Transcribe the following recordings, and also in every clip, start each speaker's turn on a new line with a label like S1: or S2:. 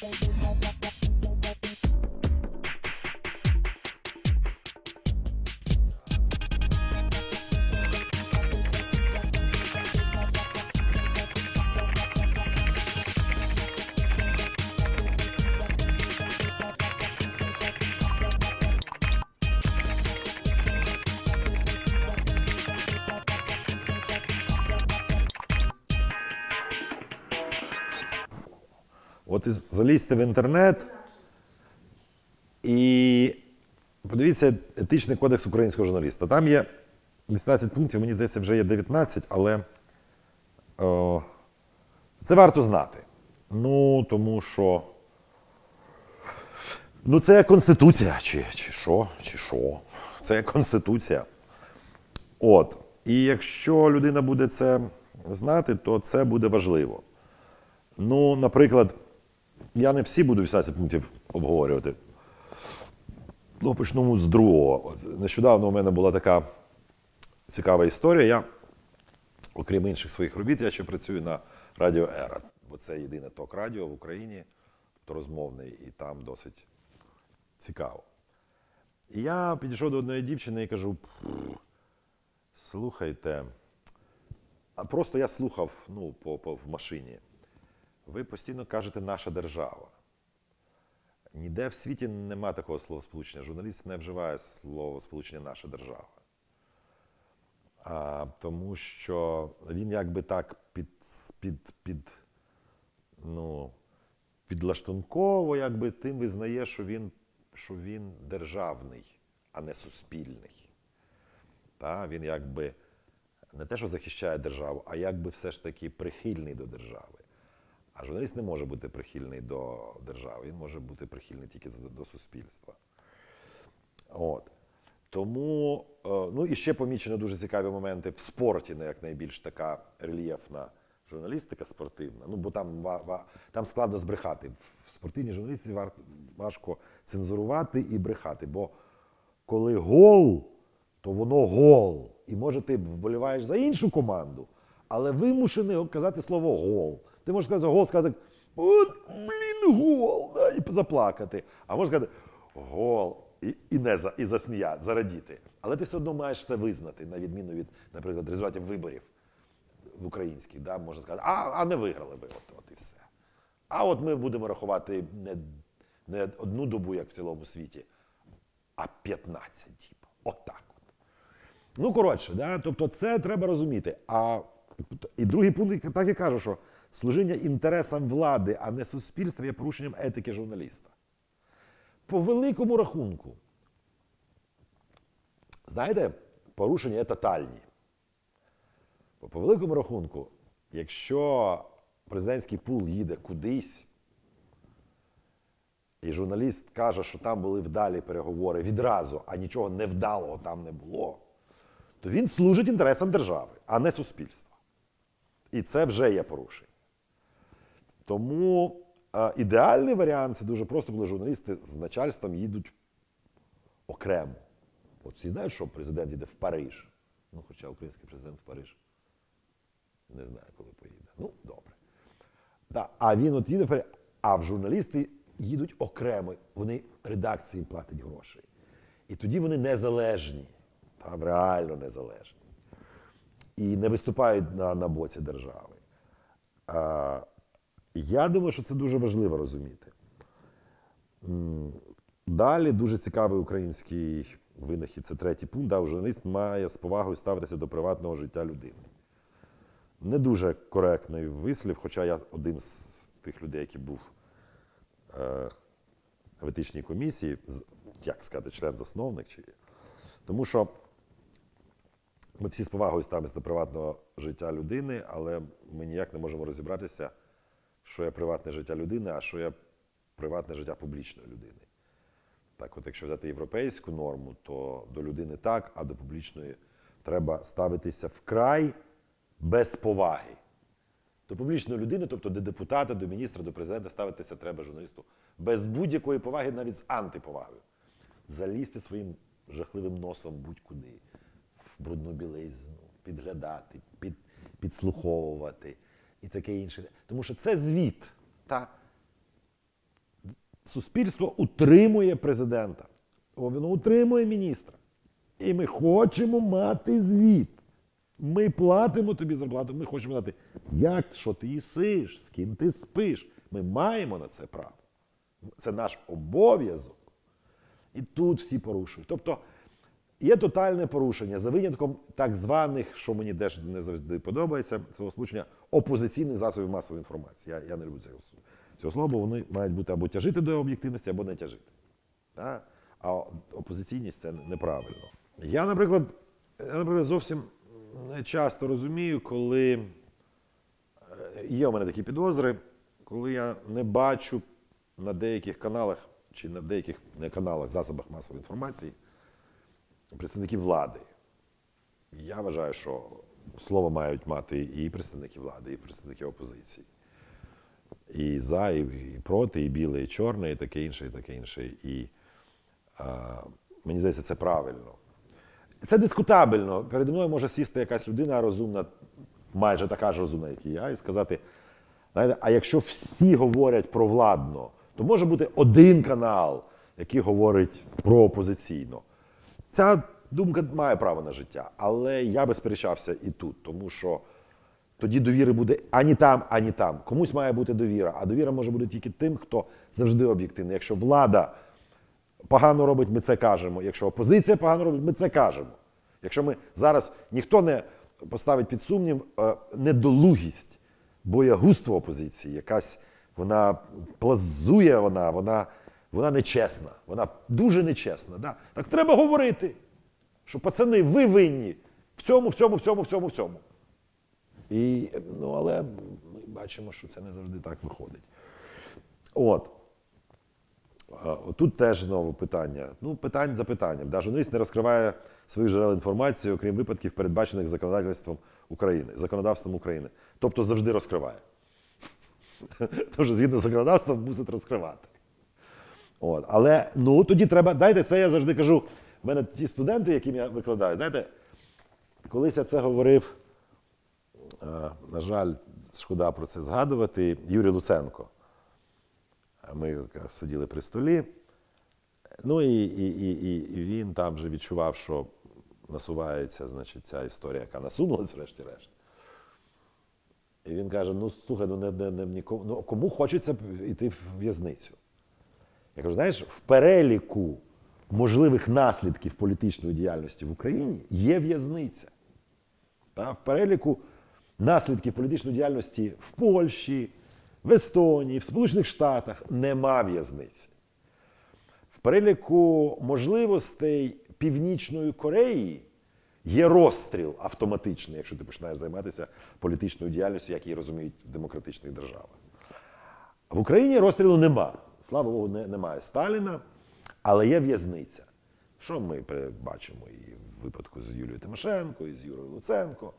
S1: Thank you. От залізьте в інтернет і подивіться етичний кодекс українського журналіста. Там є 18 пунктів, мені здається, вже є 19, але о, це варто знати. Ну, тому що. Ну, це Конституція, чи, чи що, чи що. Це Конституція. От. І якщо людина буде це знати, то це буде важливо. Ну, наприклад, я не всі буду 18 пунктів обговорювати. Ну, почнемо з другого. Нещодавно у мене була така цікава історія. Я, окрім інших своїх робіт, я ще працюю на Радіо Ера, бо це єдине ток-радіо в Україні, то розмовний, і там досить цікаво. І я підійшов до одної дівчини і кажу: слухайте, а просто я слухав ну, по, по, в машині. Ви постійно кажете наша держава. Ніде в світі нема такого словосполучення. Журналіст не вживає словосполучення наша держава. А, тому що він якби так під, під, під, ну, підлаштунково якби тим визнає, що він, що він державний, а не суспільний. Та? Він якби не те, що захищає державу, а якби все ж таки прихильний до держави. А журналіст не може бути прихильний до держави, він може бути прихильний тільки до, суспільства. От. Тому, е, ну і ще помічено дуже цікаві моменти в спорті, не як найбільш така рельєфна журналістика спортивна. Ну, бо там, там складно збрехати. В спортивній журналістиці важко цензурувати і брехати. Бо коли гол, то воно гол. І може ти вболіваєш за іншу команду, але вимушений казати слово гол. Ти можеш сказати гол, сказати, от, блін, гол, да, і заплакати. А можеш сказати гол і, і не за, і засміяти, зарадіти. Але ти все одно маєш це визнати, на відміну від, наприклад, результатів виборів в українських. Да? Можна сказати, а, а не виграли би, от, от і все. А от ми будемо рахувати не, не одну добу, як в цілому світі, а 15 діб. Отак от. Ну, коротше, да? тобто це треба розуміти. А і другий пункт так і каже, що служіння інтересам влади, а не суспільства, є порушенням етики журналіста. По великому рахунку, знаєте, порушення є тотальні. Бо по великому рахунку, якщо президентський пул їде кудись, і журналіст каже, що там були вдалі переговори відразу, а нічого невдалого там не було, то він служить інтересам держави, а не суспільства. І це вже є порушення. Тому е, ідеальний варіант це дуже просто, коли журналісти з начальством їдуть окремо. От всі знають, що президент їде в Париж. Ну, хоча український президент в Париж не знаю, коли поїде. Ну, добре. Да. А він от їде в Париж, а в журналісти їдуть окремо. Вони редакції платять гроші. І тоді вони незалежні, там реально незалежні. І не виступають на, на боці держави. А, я думаю, що це дуже важливо розуміти. Далі дуже цікавий український винахід, це третій пункт. Да, журналіст має з повагою ставитися до приватного життя людини. Не дуже коректний вислів, хоча я один з тих людей, який був е, в етичній комісії, як сказати, член-засновник. Чи... Тому що ми всі з повагою ставимося до приватного життя людини, але ми ніяк не можемо розібратися, що є приватне життя людини, а що є приватне життя публічної людини. Так, от якщо взяти європейську норму, то до людини так, а до публічної треба ставитися вкрай без поваги. До публічної людини, тобто до депутата, до міністра, до президента, ставитися треба журналісту без будь-якої поваги, навіть з антиповагою. Залізти своїм жахливим носом будь-куди, в брудну білизну, підглядати, під, підслуховувати і таке інше. Тому що це звіт. Та? суспільство утримує президента, воно утримує міністра. І ми хочемо мати звіт. Ми платимо тобі зарплату, ми хочемо знати, як, що ти їсиш, з ким ти спиш. Ми маємо на це право. Це наш обов'язок. І тут всі порушують. Тобто є тотальне порушення за винятком так званих, що мені теж не завжди подобається, цього сполучення опозиційних засобів масової інформації. Я, я не люблю цього, цього слова, бо вони мають бути або тяжити до об'єктивності, або не тяжити. Так? А опозиційність це неправильно. Я, наприклад, я, наприклад, зовсім не часто розумію, коли е, є у мене такі підозри, коли я не бачу на деяких каналах чи на деяких не каналах, засобах масової інформації представників влади. Я вважаю, що слово мають мати і представники влади, і представники опозиції. І за, і, проти, і біле, і чорне, і таке інше, і таке інше. І а, мені здається, це правильно. Це дискутабельно. Переді мною може сісти якась людина розумна, майже така ж розумна, як і я, і сказати: знаєте, а якщо всі говорять про владно, то може бути один канал, який говорить про опозиційно. Ця думка має право на життя, але я би сперечався і тут, тому що тоді довіри буде ані там, ані там. Комусь має бути довіра, а довіра може бути тільки тим, хто завжди об'єктивний. Якщо влада погано робить, ми це кажемо. Якщо опозиція погано робить, ми це кажемо. Якщо ми зараз ніхто не поставить під сумнів е, недолугість, боягузтво опозиції, якась вона плазує, вона, вона, вона нечесна, вона дуже нечесна. Да? Так треба говорити, що пацани, ви винні в цьому, в цьому, в цьому, в цьому, в цьому. І, ну, але ми бачимо, що це не завжди так виходить. От. Тут теж знову питання. Ну, питання за питанням. Да, журналіст не розкриває своїх джерел інформації, окрім випадків, передбачених законодавством України, законодавством України. Тобто завжди розкриває. Що згідно з законодавством мусить розкривати. От. Але ну тоді треба. Дайте це я завжди кажу. В мене ті студенти, яким я викладаю, знаєте, колись я це говорив, е, на жаль, шкода про це згадувати, Юрій Луценко. Ми сиділи при столі. Ну і, і, і, і він там вже відчував, що насувається значить, ця історія, яка насунулась, врешті-решт. І він каже: ну слухай, ну не, не, не нікому, ну кому хочеться йти в в'язницю? Я кажу, знаєш, в переліку можливих наслідків політичної діяльності в Україні є в'язниця. Та, в переліку наслідків політичної діяльності в Польщі, в Естонії, в Сполучених Штатах нема в'язниці. В переліку можливостей Північної Кореї є розстріл автоматичний, якщо ти починаєш займатися політичною діяльністю, як її розуміють в демократичних державах. В Україні розстрілу нема. Слава Богу, не, немає Сталіна, але є в'язниця. Що ми бачимо і в випадку з Юлією Тимошенко, і з Юрою Луценко.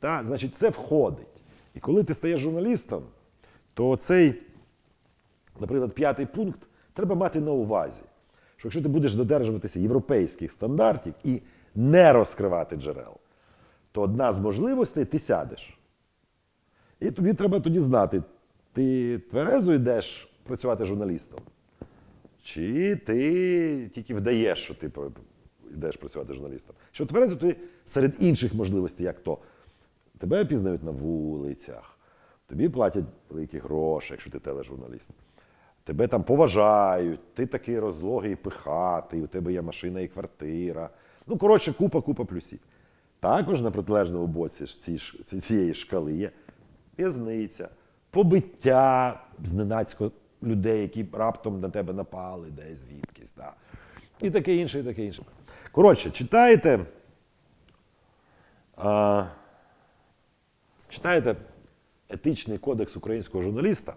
S1: Та, значить, це входить. І коли ти стаєш журналістом, то цей, наприклад, п'ятий пункт треба мати на увазі, що якщо ти будеш додержуватися європейських стандартів і не розкривати джерел, то одна з можливостей ти сядеш. І тобі треба тоді знати, ти тверезо йдеш працювати журналістом, чи ти тільки вдаєш, що ти йдеш працювати журналістом. Що тверезо, ти серед інших можливостей, як то, тебе пізнають на вулицях, тобі платять великі гроші, якщо ти тележурналіст. Тебе там поважають, ти такий розлогий, пихатий, у тебе є машина і квартира. Ну, коротше, купа, купа плюсів. Також на протилежному боці цієї шкали є в'язниця, побиття зненацько людей, які раптом на тебе напали, десь звідкись. Да. І таке інше, і таке інше. Коротше, читайте. А, читайте етичний кодекс українського журналіста.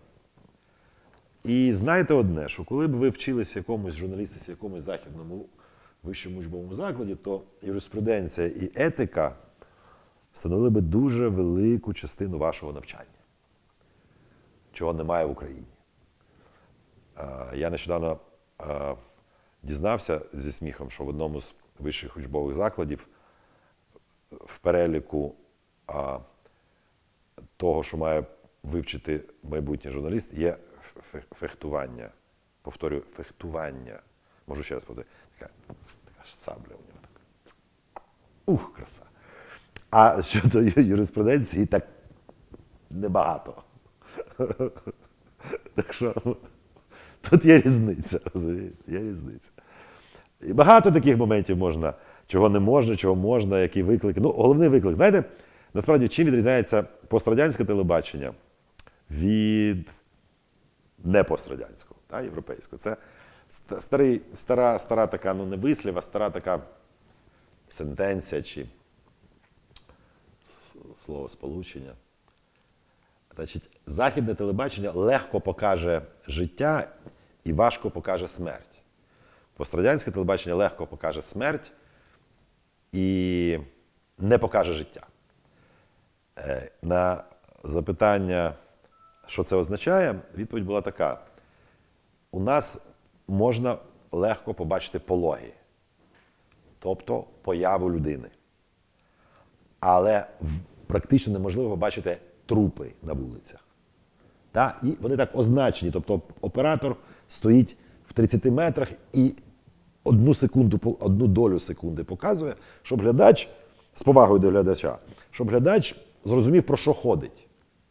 S1: І знаєте одне, що коли б ви вчилися якомусь журналістиці, якомусь західному вищому учбовому закладі, то юриспруденція і етика становили би дуже велику частину вашого навчання, чого немає в Україні. Я нещодавно дізнався зі сміхом, що в одному з вищих учбових закладів в переліку того, що має вивчити майбутній журналіст, є фехтування повторюю, фехтування. Можу ще раз повторити. Така, така ж сабля у нього така. Ух, краса. А щодо юриспруденції, так небагато. Так що тут є різниця, розумієте? Є різниця. І багато таких моментів можна, чого не можна, чого можна, які виклики. Ну, головний виклик. Знаєте, насправді, чим відрізняється пострадянське телебачення від не пострадянського, та, європейського. Це старий, стара, стара така, ну не вислів, а стара така сентенція чи слово сполучення. Значить, західне телебачення легко покаже життя і важко покаже смерть. Пострадянське телебачення легко покаже смерть і не покаже життя. Е, На запитання, що це означає, відповідь була така: у нас можна легко побачити пологи, тобто появу людини. Але практично неможливо побачити трупи на вулицях. Та? І вони так означені. Тобто оператор стоїть в 30 метрах і одну секунду, одну долю секунди показує, щоб глядач, з повагою до глядача, щоб глядач зрозумів, про що ходить.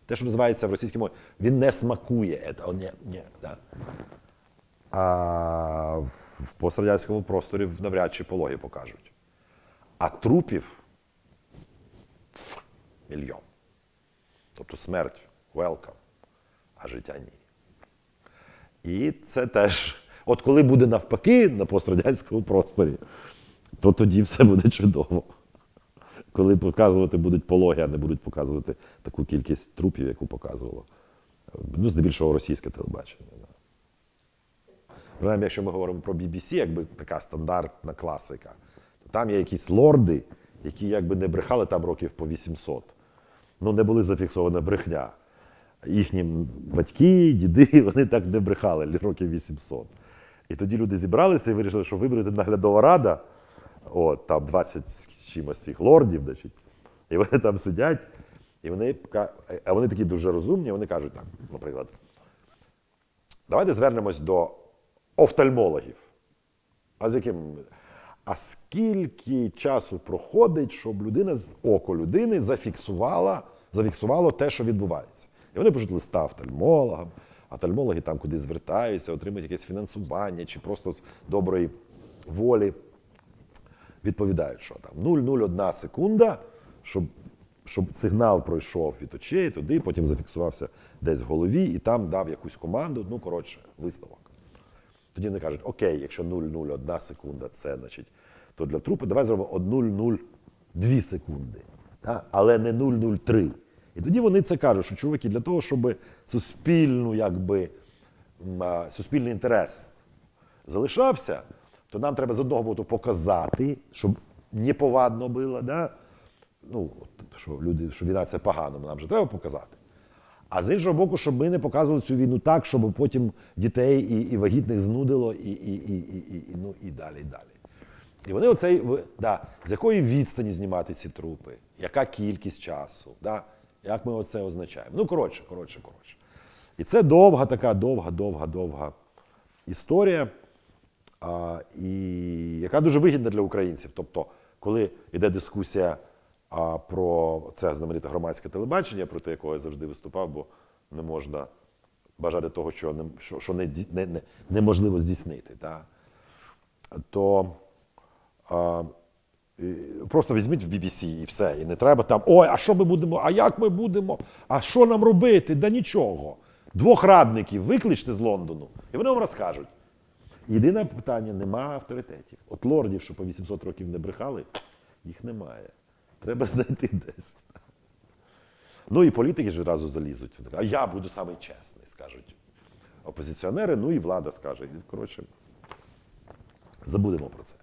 S1: Те, що називається в російській мові, він не смакує. Це, ні, ні, да. А в пострадянському просторі навряд чи пологи покажуть. А трупів мільйон. Тобто смерть welcome, а життя ні. І це теж, от коли буде навпаки на пострадянському просторі, то тоді все буде чудово. Коли показувати будуть пологи, а не будуть показувати таку кількість трупів, яку показувало. Ну, здебільшого російське телебачення. Принаймні, якщо ми говоримо про BBC, якби така стандартна класика, то там є якісь лорди, які якби не брехали там років по 800. Ну, не були зафіксована брехня. Їхні батьки, діди, вони так не брехали років 800. І тоді люди зібралися і вирішили, що виберете наглядова рада, от, там 20 з чимось цих лордів, значить, і вони там сидять, і вони, а вони такі дуже розумні, вони кажуть так, наприклад, давайте звернемось до офтальмологів. А з яким? А скільки часу проходить, щоб людина з око людини зафіксувала, зафіксувало те, що відбувається? І вони пишуть листа офтальмологам, офтальмологи там куди звертаються, отримують якесь фінансування чи просто з доброї волі відповідають, що там 0,01 секунда, щоб, щоб сигнал пройшов від очей туди, потім зафіксувався десь в голові і там дав якусь команду, ну, коротше, висновок. Тоді вони кажуть, окей, якщо 0,01 секунда, це значить, то для трупи давай зробимо 1,002 секунди, але не 0,03. І тоді вони це кажуть, що чуваки, для того, щоб суспільну, якби, суспільний інтерес залишався, то нам треба з одного боку показати, щоб неповадно було, да? ну, що, люди, що війна це погано, нам же треба показати. А з іншого боку, щоб ми не показували цю війну так, щоб потім дітей і, і вагітних знудило, і, і, і, і, і, ну, і далі, і далі. І вони оцей, да, з якої відстані знімати ці трупи, яка кількість часу, да, як ми оце означаємо. Ну, коротше, коротше, коротше. І це довга така, довга, довга, довга історія, а, і яка дуже вигідна для українців. Тобто, коли йде дискусія а, про це знамените громадське телебачення, проти якого я завжди виступав, бо не можна бажати того, що, не, що, що не, не, не, неможливо здійснити. Та? То а, просто візьміть в BBC і все. І не треба там, ой, а що ми будемо, а як ми будемо, а що нам робити? Да нічого. Двох радників викличте з Лондону, і вони вам розкажуть. Єдине питання: нема авторитетів. От лордів, що по 800 років не брехали, їх немає. Треба знайти десь. Ну і політики ж одразу залізуть. А я буду самий чесний, скажуть опозиціонери, ну і влада скаже. Коротше, забудемо про це.